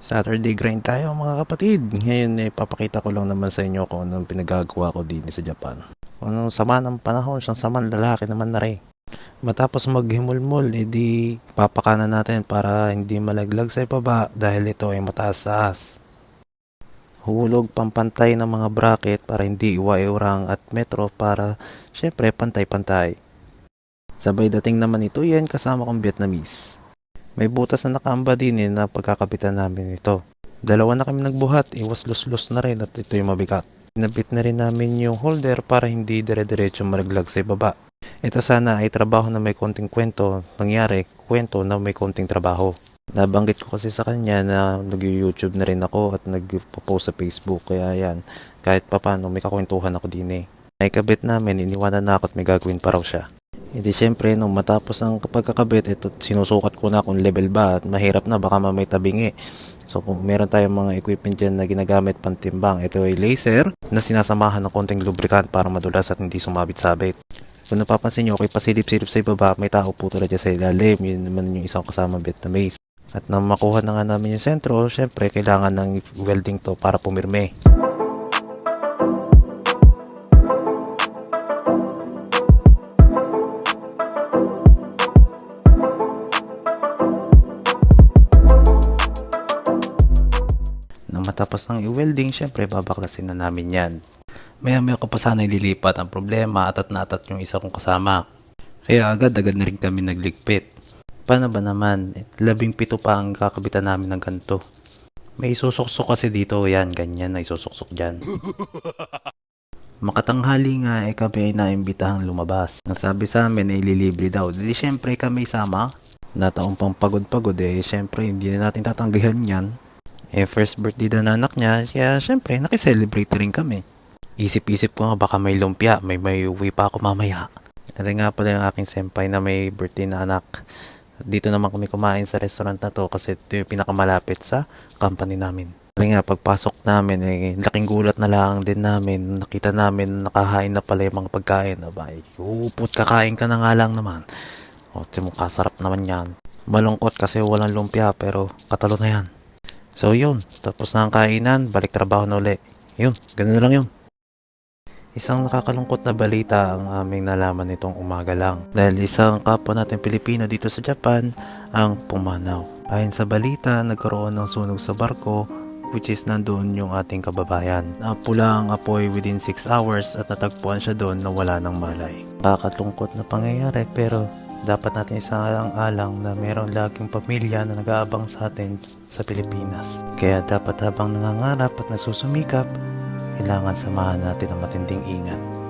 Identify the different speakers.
Speaker 1: Saturday grind tayo mga kapatid. Ngayon eh, papakita ko lang naman sa inyo kung anong pinagagawa ko din sa Japan. Anong sama ng panahon, siyang sama lalaki naman na rin. Matapos maghimulmol, edi papakanan natin para hindi malaglag sa ibaba dahil ito ay mataas sa as. Hulog pampantay ng mga bracket para hindi iwa-iurang at metro para syempre pantay-pantay. Sabay dating naman ito yan kasama kong Vietnamese. May butas na nakamba din eh na pagkakabitan namin ito. Dalawa na kami nagbuhat, iwas lus-lus na rin at ito yung mabigat. Pinabit na rin namin yung holder para hindi dire-diretso malaglag sa ibaba. Ito sana ay trabaho na may konting kwento, nangyari kwento na may konting trabaho. Nabanggit ko kasi sa kanya na nag-YouTube na rin ako at nag-post sa Facebook kaya yan, kahit papano may kakwentuhan ako din eh. Ay kabit namin, iniwanan na ako at may gagawin pa raw siya. Hindi syempre, nung matapos ang pagkakabit, ito sinusukat ko na kung level ba at mahirap na, baka mamay tabingi. So kung meron tayong mga equipment dyan na ginagamit pantimbang, ito ay laser na sinasamahan ng konting lubricant para madulas at hindi sumabit-sabit. Kung napapansin nyo, okay pasilip-silip sa ibaba, may tao po talaga sa ilalim. Yun naman yung isang kasama Vietnamese. At nang makuha na nga namin yung sentro, syempre kailangan ng welding to para pumirme. Matapos ng i-welding, syempre babaklasin na namin yan. Maya-maya ko pa sana ililipat ang problema atat na atat yung isa kong kasama. Kaya agad-agad na rin kami nagligpit. Paano ba naman? Eh, Labing pito pa ang kakabitan namin ng ganito. May isusuksok kasi dito, yan, ganyan na isusuksok dyan. Makatanghali nga eh kami ay naimbitahang lumabas. Ang sabi sa amin ay lilibre daw. Di syempre kami sama. Nataong pang pagod-pagod eh. Syempre hindi na natin tatanggihan yan. Eh first birthday na ng anak niya. Kaya syempre nakiselebrate rin kami. Isip-isip ko nga baka may lumpia. May may uwi pa ako mamaya. Ano nga pala yung aking senpai na may birthday na anak. Dito naman kami kumain sa restaurant na to kasi ito yung pinakamalapit sa company namin. Kaya nga, pagpasok namin, eh, laking gulat na lang din namin. Nakita namin, nakahain na pala yung mga pagkain. Aba, eh, upot, kakain ka na nga lang naman. O, mo kasarap naman yan. Malungkot kasi walang lumpia, pero katalo na yan. So, yun. Tapos na ang kainan, balik trabaho na uli. Yun, ganun lang yun. Isang nakakalungkot na balita ang aming nalaman nitong umaga lang. Dahil isang kapwa natin Pilipino dito sa Japan ang pumanaw. Ayon sa balita, nagkaroon ng sunog sa barko which is nandoon yung ating kababayan. Napula ang apoy within 6 hours at natagpuan siya doon na wala ng malay. Nakakalungkot na pangyayari pero dapat natin isang alang na meron laging pamilya na nag-aabang sa atin sa Pilipinas. Kaya dapat habang nangangarap at nagsusumikap, kailangan samahan natin ang matinding ingat.